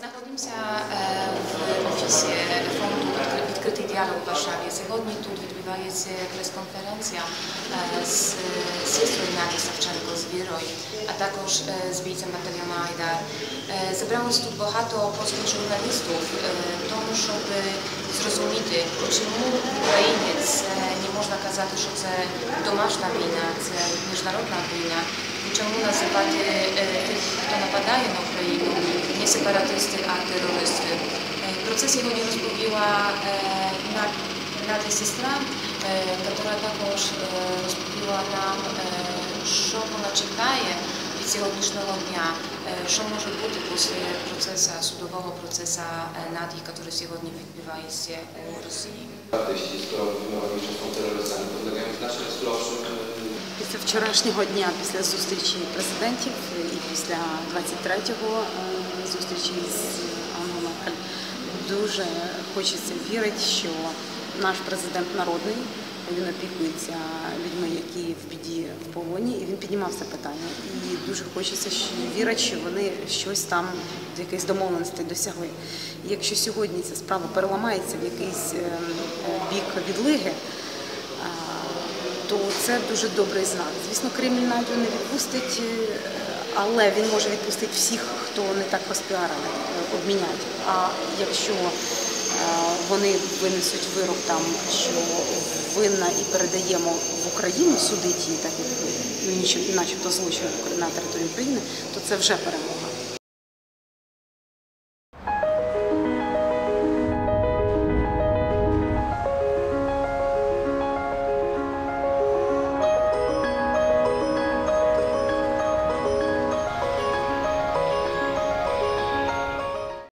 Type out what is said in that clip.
Znajdujemy się e, w oficie Fundu Odkryty Dialog w Warszawie. Zgodnie tu odbywa się preskonferencja e, z sestrą Inaki Sawczenko z Wiroj, a także z wicem Natalią Majda. E, zebrało się tu bohato polskich żurnalistów, to muszą by zrozumieć, czemu Ukrainiec nie można kazać, że to domaszna wina, międzynarodna wina, i czemu nazywać tych, kto napadają na Ukrainę, separatysty, antyterrorysty. E, proces jego nie rozbudziła e, na, Nady Systra, e, która takoż rozpobiła nam szoku na Czekaje ideologicznego dnia, że może być procesa, процесса, procesa процесса Нади, który сегодня odbywa się u Rosji. Artyści, skoro mówimy o nich, że są terrorystami, podlegają znacznie surowszym Після вчорашнього дня, після зустрічі президентів і після 23-го е, зустрічі з Анну Меркель, дуже хочеться вірити, що наш президент народний він опікується людьми, які в біді в полоні, і він піднімав це питання. І дуже хочеться вірити, що вони щось там до якоїсь домовленості досягли. І Якщо сьогодні ця справа переламається в якийсь ем, е, бік відлиги то це дуже добрий знак. Звісно, Кремль НАТО не відпустить, е, але він може відпустити всіх, хто не так розпіарили, обмінять. А якщо е, вони винесуть вирок там, що винна і передаємо в Україну, судить її так, як ну, начебто злочин на території України, то це вже перемога.